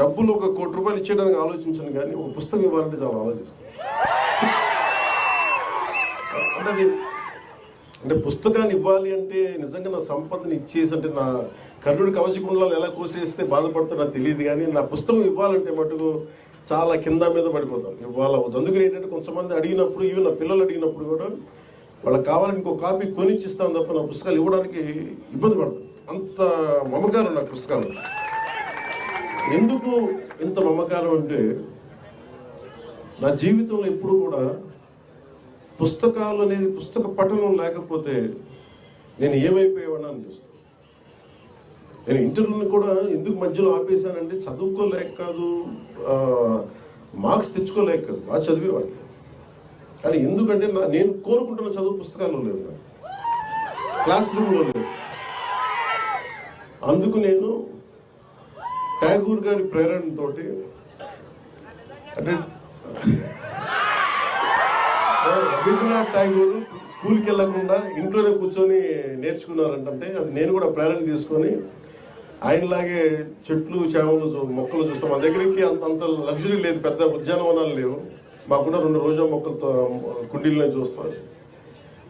డబ్బులు ఒక కోటి రూపాయలు ఇచ్చేయడానికి ఆలోచించను కానీ ఒక పుస్తకం ఇవ్వాలంటే చాలా ఆలోచిస్తాను. అంటే అది అంటే పుస్తకాన్ని ఇవ్వాలి అంటే నిజంగా నా సంపదని ఇచ్చేసి అంటే నా కర్ణుడి కవచకుండలాలు ఎలా కోసేస్తే బాధపడుతుందో నాకు తెలియదు కానీ నా పుస్తకం ఇవ్వాలంటే మటుకు చాలా కింద మీద పడిపోతాను. ఇవ్వాలవుతుంది అందుకని ఏంటంటే కొంతమంది అడిగినప్పుడు ఇవి నా పిల్లలు అడిగినప్పుడు కూడా వాళ్ళకి కావాలని ఇంకో కాపీ కొనిచ్చిస్తాను తప్ప నా పుస్తకాలు ఇవ్వడానికి ఇబ్బంది పడతాను. అంత మమకారం నాకు పుస్తకాలు. ఎందుకు ఇంత మమకారం అంటే నా జీవితంలో ఎప్పుడు కూడా పుస్తకాలు అనేది పుస్తక పఠనం లేకపోతే నేను ఏమైపోయేవాడిని అనిపిస్తాను నేను ఇంటర్వ్యూని కూడా ఎందుకు మధ్యలో ఆపేశానంటే చదువుకోలేక కాదు మార్క్స్ తెచ్చుకోలేక కాదు బాగా చదివేవాడిని. కానీ ఎందుకంటే నా నేను కోరుకుంటున్న చదువు పుస్తకాల్లో లేదు. క్లాస్ రూమ్లో లేదు. అందుకు నేను ట్యాగూర్ గారి ప్రేరణతో అంటే రవీంద్రనాథ్ ఠాగూర్ స్కూల్కి వెళ్ళకుండా ఇంట్లోనే కూర్చొని నేర్చుకున్నారంటే అది నేను కూడా ప్రేరణ తీసుకొని ఆయనలాగే చెట్లు చేమలు మొక్కలు చూస్తాం. మా దగ్గరికి అంత అంత లగ్జరీ లేదు. పెద్ద ఉద్యానవనాలు లేవు. మాకున్న రెండు రోజా మొక్కలతో కుండీలనే చూస్తాం.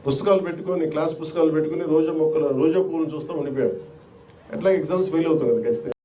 పుస్తకాలు పెట్టుకొని క్లాస్ పుస్తకాలు పెట్టుకొని రోజా మొక్కలు రోజా పువ్వులు చూస్తూ ఉండిపోయాడు ఎట్లా ఎగ్జామ్స్ ఫెయిల్ అవుతుంది కదా ఖచ్చితంగా?